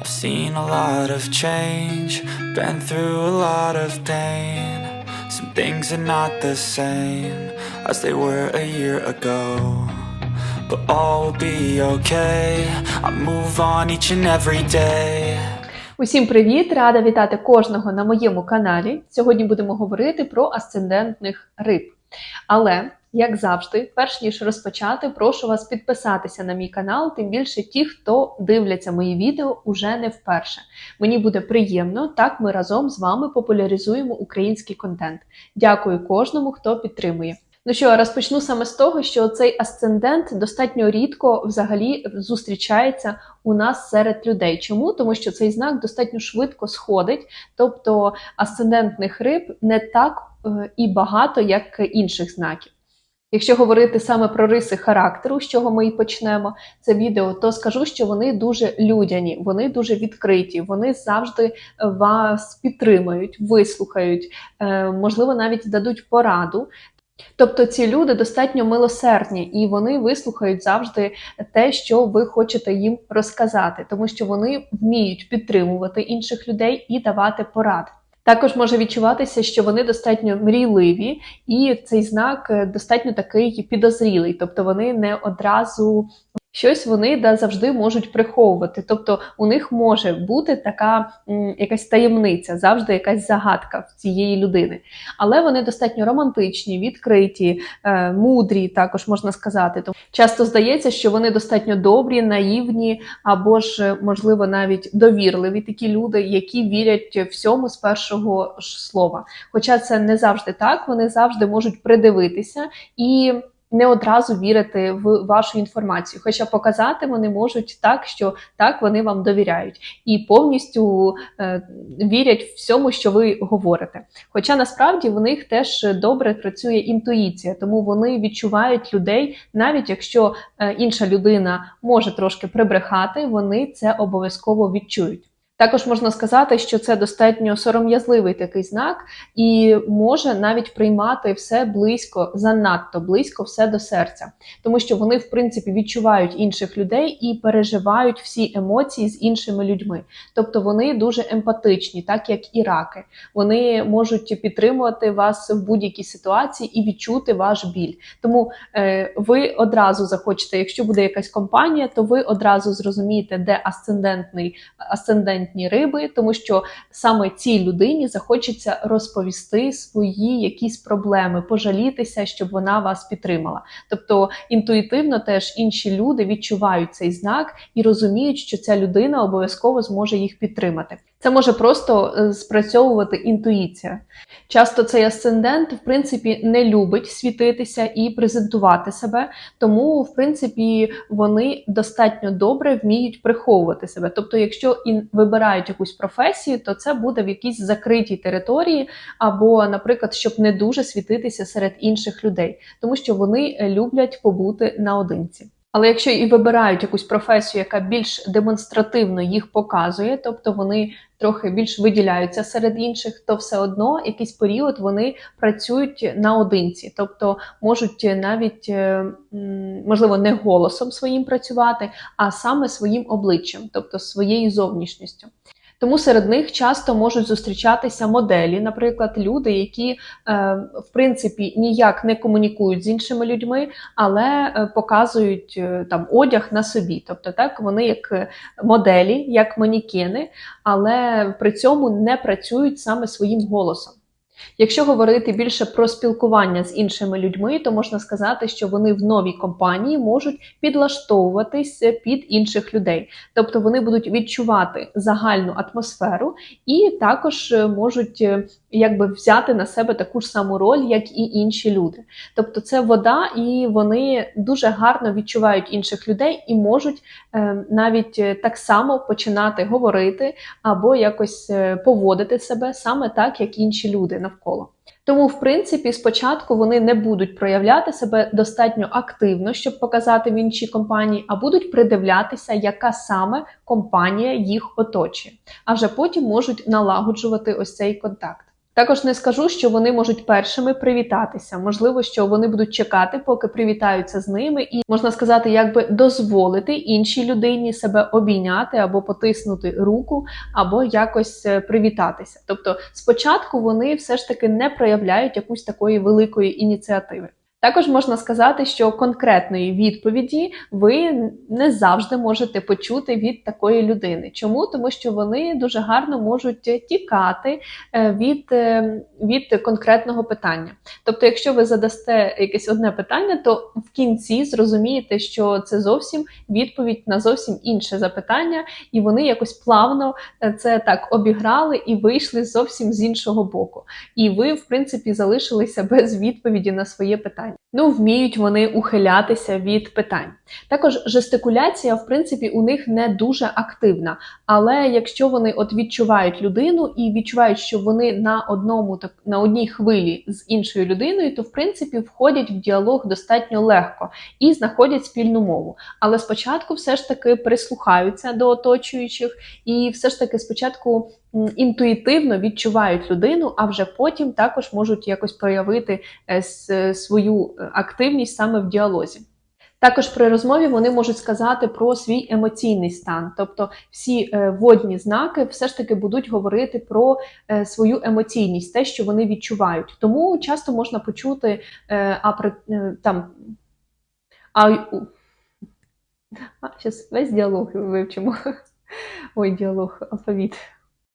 I've seen a lot of change, been through a lot of pain. Some things are not the same as they were a year ago. But all will be okay. I move on each and every day. Усім привіт! Рада вітати кожного на моєму каналі. Сьогодні будемо говорити про асцендентних риб. Але, як завжди, перш ніж розпочати, прошу вас підписатися на мій канал, тим більше ті, хто дивляться мої відео уже не вперше. Мені буде приємно, так ми разом з вами популяризуємо український контент. Дякую кожному, хто підтримує. Ну що, розпочну саме з того, що цей асцендент достатньо рідко взагалі зустрічається у нас серед людей. Чому? Тому що цей знак достатньо швидко сходить, тобто асцендентних риб не так е, і багато, як інших знаків. Якщо говорити саме про риси характеру, з чого ми і почнемо це відео, то скажу, що вони дуже людяні, вони дуже відкриті, вони завжди вас підтримають, вислухають, е, можливо, навіть дадуть пораду. Тобто ці люди достатньо милосердні і вони вислухають завжди те, що ви хочете їм розказати, тому що вони вміють підтримувати інших людей і давати порад. Також може відчуватися, що вони достатньо мрійливі, і цей знак е, достатньо такий підозрілий, тобто вони не одразу. Щось вони да завжди можуть приховувати, тобто у них може бути така м, якась таємниця, завжди якась загадка в цієї людини. Але вони достатньо романтичні, відкриті, е, мудрі, також можна сказати. Тому часто здається, що вони достатньо добрі, наївні, або ж, можливо, навіть довірливі такі люди, які вірять всьому з першого ж слова. Хоча це не завжди так, вони завжди можуть придивитися і не одразу вірити в вашу інформацію. Хоча показати вони можуть так, що так вони вам довіряють і повністю е, вірять всьому, що ви говорите. Хоча насправді в них теж добре працює інтуїція, тому вони відчувають людей, навіть якщо е, інша людина може трошки прибрехати, вони це обов'язково відчують. Також можна сказати, що це достатньо сором'язливий такий знак, і може навіть приймати все близько, занадто близько, все до серця, тому що вони, в принципі, відчувають інших людей і переживають всі емоції з іншими людьми. Тобто вони дуже емпатичні, так як і раки. Вони можуть підтримувати вас в будь-якій ситуації і відчути ваш біль. Тому е, ви одразу захочете, якщо буде якась компанія, то ви одразу зрозумієте, де асцендентний асцендентні риби, тому що саме цій людині захочеться розповісти свої якісь проблеми, пожалітися, щоб вона вас підтримала. Тобто інтуїтивно теж інші люди відчувають цей знак і розуміють, що ця людина обов'язково зможе їх підтримати. Це може просто е, спрацьовувати інтуїція. Часто цей асцендент, в принципі, не любить світитися і презентувати себе, тому, в принципі, вони достатньо добре вміють приховувати себе. Тобто, якщо і вибирають якусь професію, то це буде в якійсь закритій території, або, наприклад, щоб не дуже світитися серед інших людей, тому що вони е, люблять побути наодинці. Але якщо і вибирають якусь професію, яка більш демонстративно їх показує, тобто вони трохи більш виділяються серед інших, то все одно якийсь період вони працюють наодинці, тобто можуть навіть е, можливо не голосом своїм працювати, а саме своїм обличчям, тобто своєю зовнішністю. Тому серед них часто можуть зустрічатися моделі, наприклад, люди, які е, в принципі ніяк не комунікують з іншими людьми, але е, показують е, там одяг на собі. Тобто, так вони як моделі, як манікени, але при цьому не працюють саме своїм голосом. Якщо говорити більше про спілкування з іншими людьми, то можна сказати, що вони в новій компанії можуть підлаштовуватись під інших людей, тобто вони будуть відчувати загальну атмосферу і також можуть якби взяти на себе таку ж саму роль, як і інші люди. Тобто, це вода, і вони дуже гарно відчувають інших людей і можуть е, навіть так само починати говорити або якось поводити себе саме так, як інші люди навколо. Тому, в принципі, спочатку вони не будуть проявляти себе достатньо активно, щоб показати в іншій компанії, а будуть придивлятися, яка саме компанія їх оточує. А вже потім можуть налагоджувати ось цей контакт. Також не скажу, що вони можуть першими привітатися. Можливо, що вони будуть чекати, поки привітаються з ними, і можна сказати, якби дозволити іншій людині себе обійняти або потиснути руку, або якось е, привітатися. Тобто, спочатку вони все ж таки не проявляють якусь такої великої ініціативи. Також можна сказати, що конкретної відповіді ви не завжди можете почути від такої людини. Чому? Тому що вони дуже гарно можуть тікати е, від, е, від конкретного питання. Тобто, якщо ви задасте якесь одне питання, то в кінці зрозумієте, що це зовсім відповідь на зовсім інше запитання, і вони якось плавно е, це так обіграли і вийшли зовсім з іншого боку. І ви, в принципі, залишилися без відповіді на своє питання. Ну, вміють вони ухилятися від питань. Також жестикуляція, в принципі, у них не дуже активна. Але якщо вони от відчувають людину і відчувають, що вони на одному так на одній хвилі з іншою людиною, то в принципі входять в діалог достатньо легко і знаходять спільну мову. Але спочатку все ж таки прислухаються до оточуючих, і все ж таки спочатку інтуїтивно відчувають людину, а вже потім також можуть якось проявити е, свою е, активність саме в діалозі. Також при розмові вони можуть сказати про свій емоційний стан, тобто всі е, водні знаки все ж таки будуть говорити про свою емоційність, те, що вони відчувають. Тому часто можна почути а при там а, а зараз весь діалог вивчимо. Ой, діалог, алфавіт.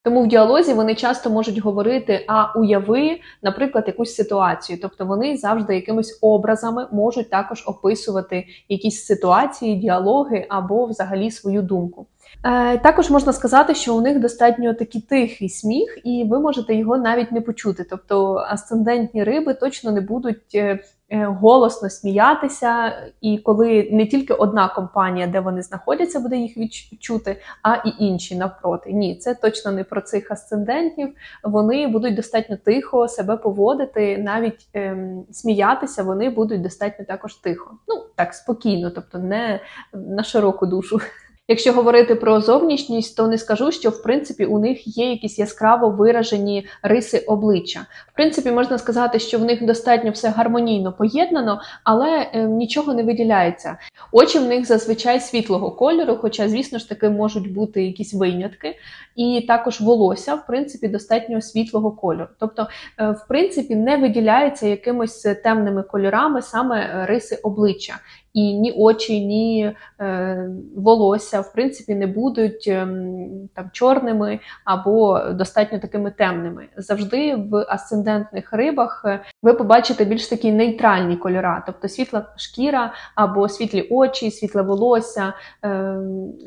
Тому в діалозі вони часто можуть говорити, а уяви, наприклад, якусь ситуацію. Тобто вони завжди якимись образами можуть також описувати якісь ситуації, діалоги або взагалі свою думку. Е, також можна сказати, що у них достатньо такий тихий сміх, і ви можете його навіть не почути. Тобто асцендентні риби точно не будуть е, голосно сміятися, і коли не тільки одна компанія, де вони знаходяться, буде їх відчути, а і інші навпроти. Ні, це точно не про цих асцендентів. Вони будуть достатньо тихо себе поводити, навіть ем, сміятися вони будуть достатньо також тихо. Ну так спокійно, тобто не на широку душу. Якщо говорити про зовнішність, то не скажу, що в принципі у них є якісь яскраво виражені риси обличчя. В принципі, можна сказати, що в них достатньо все гармонійно поєднано, але е, нічого не виділяється. Очі в них зазвичай світлого кольору, хоча, звісно ж таки, можуть бути якісь винятки, і також волосся, в принципі, достатньо світлого кольору. Тобто, е, в принципі, не виділяється якимось темними кольорами саме е, риси обличчя. І ні очі, ні е, волосся, в принципі, не будуть ем, там чорними або достатньо такими темними. Завжди в асцендентних рибах е, ви побачите більш такі нейтральні кольора, тобто світла шкіра або світлі очі, світле волосся. Е,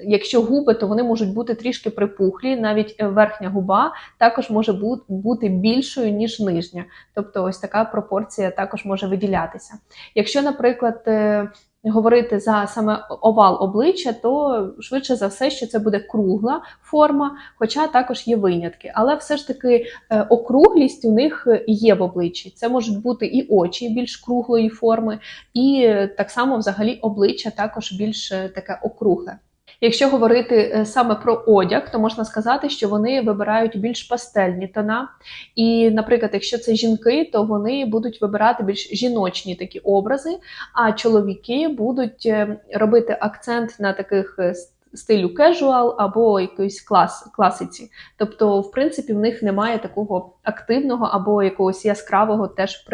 якщо губи, то вони можуть бути трішки припухлі, навіть е, верхня губа також може бути більшою, ніж нижня. Тобто, ось така пропорція також може виділятися. Якщо, наприклад, е, говорити за саме овал обличчя, то швидше за все, що це буде кругла форма, хоча також є винятки. Але все ж таки е, округлість у них є в обличчі. Це можуть бути і очі більш круглої форми, і е, так само взагалі обличчя також більш е, таке округле. Якщо говорити е, саме про одяг, то можна сказати, що вони вибирають більш пастельні тона. І, наприклад, якщо це жінки, то вони будуть вибирати більш жіночні такі образи, а чоловіки будуть е, робити акцент на таких е, стилю кежуал або якоїсь клас, класиці. Тобто, в принципі, в них немає такого активного або якогось яскравого теж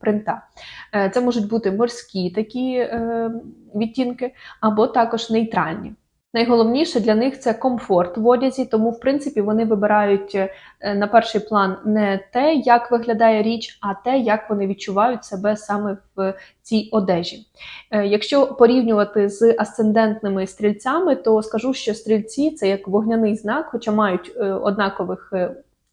принта. Це можуть бути морські такі відтінки, або також нейтральні. Найголовніше для них це комфорт в одязі, тому в принципі вони вибирають е, на перший план не те, як виглядає річ, а те, як вони відчувають себе саме в цій одежі. Е, Якщо порівнювати з асцендентними стрільцями, то скажу, що стрільці це як вогняний знак, хоча мають е, однакових.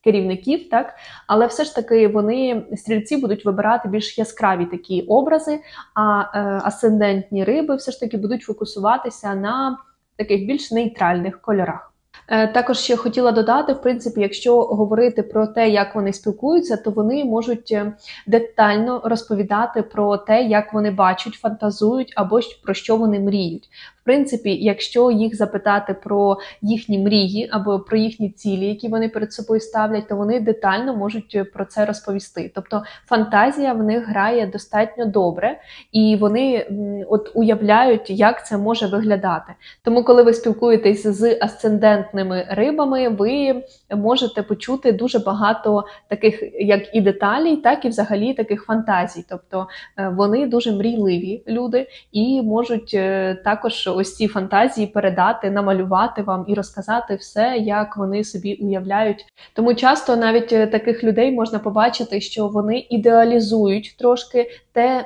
Керівників, так, але все ж таки вони стрільці будуть вибирати більш яскраві такі образи, а е, асцендентні риби все ж таки будуть фокусуватися на таких більш нейтральних кольорах. Е, Також ще хотіла додати, в принципі, якщо говорити про те, як вони спілкуються, то вони можуть е, детально розповідати про те, як вони бачать, фантазують або про що вони мріють. Принципі, якщо їх запитати про їхні мрії або про їхні цілі, які вони перед собою ставлять, то вони детально можуть про це розповісти. Тобто фантазія в них грає достатньо добре, і вони от уявляють, як це може виглядати. Тому, коли ви спілкуєтесь з асцендентними рибами, ви можете почути дуже багато таких як і деталей, так і взагалі таких фантазій. Тобто е, вони дуже мрійливі люди і можуть е, також ось ці фантазії передати, намалювати вам і розказати все, як вони собі уявляють. Тому часто навіть е, таких людей можна побачити, що вони ідеалізують трошки те,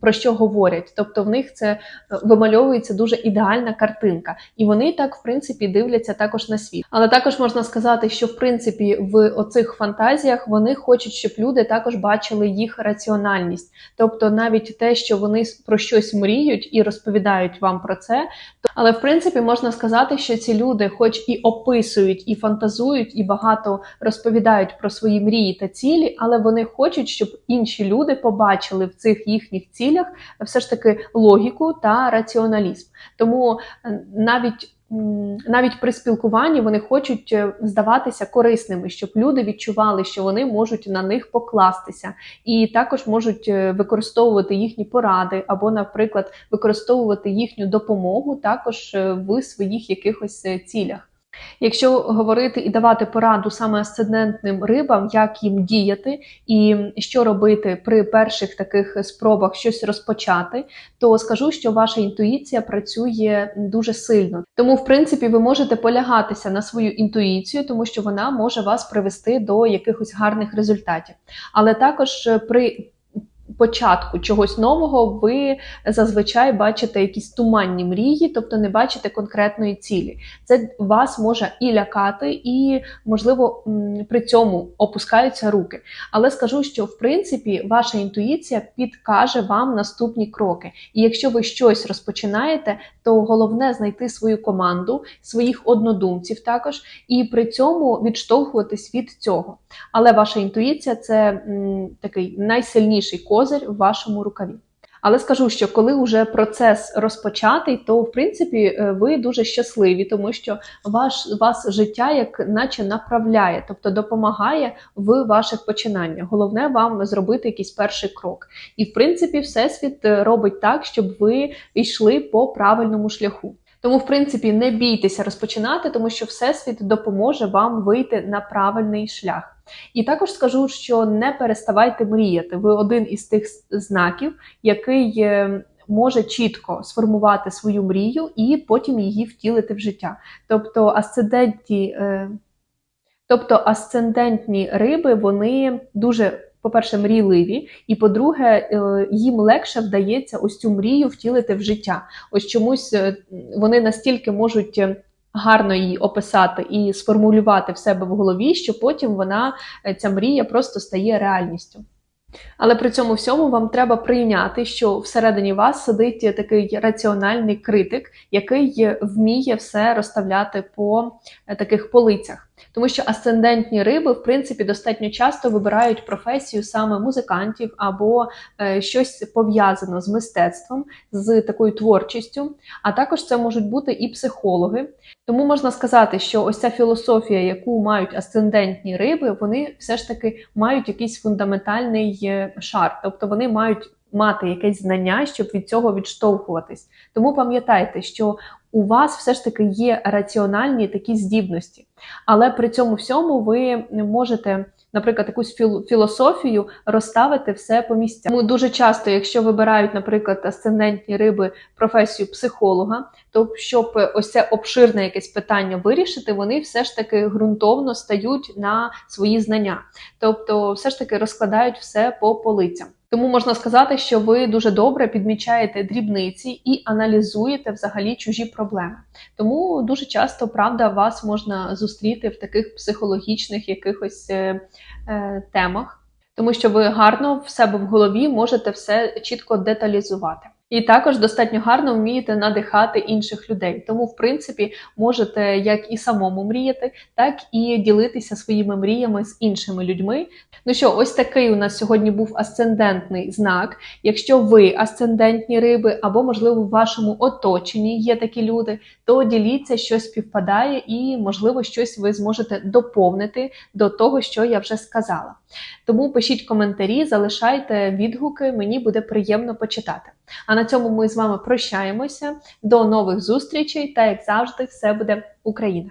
про що говорять. Тобто в них це е, вимальовується дуже ідеальна картинка, і вони так, в принципі, дивляться також на світ. Але також можна сказати, що в принципі в оцих фантазіях вони хочуть, щоб люди також бачили їх раціональність. Тобто, навіть те, що вони про щось мріють і розповідають вам про це. То- Але в принципі можна сказати, що ці люди, хоч і описують, і фантазують, і багато розповідають про свої мрії та цілі, але вони хочуть, щоб інші люди побачили в цих їхніх цілях все ж таки логіку та раціоналізм. Тому навіть навіть при спілкуванні вони хочуть е, здаватися корисними, щоб люди відчували, що вони можуть на них покластися, і також можуть е, використовувати їхні поради, або, наприклад, використовувати їхню допомогу також е, в своїх якихось цілях. Якщо говорити і давати пораду саме асцендентним рибам, як їм діяти і що робити при перших таких спробах щось розпочати, то скажу, що ваша інтуїція працює дуже сильно. Тому, в принципі, ви можете полягатися на свою інтуїцію, тому що вона може вас привести до якихось гарних результатів. Але також при початку чогось нового ви зазвичай бачите якісь туманні мрії, тобто не бачите конкретної цілі. Це вас може і лякати, і можливо при цьому опускаються руки. Але скажу, що в принципі ваша інтуїція підкаже вам наступні кроки. І якщо ви щось розпочинаєте, то головне знайти свою команду, своїх однодумців також, і при цьому відштовхуватись від цього. Але ваша інтуїція це м, такий найсильніший козир в вашому рукаві. Але скажу, що коли вже процес розпочатий, то в принципі е, ви дуже щасливі, тому що ваш вас життя як наче направляє, тобто допомагає в ваших починаннях. Головне вам зробити якийсь перший крок. І в принципі, всесвіт е, робить так, щоб ви йшли по правильному шляху. Тому, в принципі, не бійтеся розпочинати, тому що всесвіт допоможе вам вийти на правильний шлях. І також скажу, що не переставайте мріяти. Ви один із тих знаків, який е, може чітко сформувати свою мрію і потім її втілити в життя. Тобто асцендентні, е, тобто асцендентні риби, вони дуже. По-перше, мрійливі, і по-друге, е, їм легше вдається ось цю мрію втілити в життя. Ось чомусь е, вони настільки можуть е, гарно її описати і сформулювати в себе в голові, що потім вона ця мрія просто стає реальністю. Але при цьому всьому вам треба прийняти, що всередині вас сидить такий раціональний критик, який вміє все розставляти по е, таких полицях. Тому що асцендентні риби, в принципі, достатньо часто вибирають професію саме музикантів або е, щось пов'язано з мистецтвом, з такою творчістю. А також це можуть бути і психологи. Тому можна сказати, що ось ця філософія, яку мають асцендентні риби, вони все ж таки мають якийсь фундаментальний е, шар, тобто вони мають мати якесь знання, щоб від цього відштовхуватись. Тому пам'ятайте, що у вас все ж таки є раціональні такі здібності, але при цьому всьому ви можете. Наприклад, якусь філ- філософію розставити все по місцям. Дуже часто, якщо вибирають, наприклад, асцендентні риби професію психолога, то щоб ось це обширне якесь питання вирішити, вони все ж таки ґрунтовно стають на свої знання, тобто все ж таки розкладають все по полицям. Тому можна сказати, що ви дуже добре підмічаєте дрібниці і аналізуєте взагалі чужі проблеми. Тому дуже часто правда вас можна зустріти в таких психологічних якихось е, е, темах, тому що ви гарно в себе в голові можете все чітко деталізувати. І також достатньо гарно вмієте надихати інших людей. Тому, в принципі, можете як і самому мріяти, так і ділитися своїми мріями з іншими людьми. Ну що, ось такий у нас сьогодні був асцендентний знак. Якщо ви асцендентні риби, або, можливо, в вашому оточенні є такі люди, то діліться, що співпадає, і, можливо, щось ви зможете доповнити до того, що я вже сказала. Тому пишіть коментарі, залишайте відгуки, мені буде приємно почитати. А на цьому ми з вами прощаємося. До нових зустрічей та, як завжди, все буде Україна!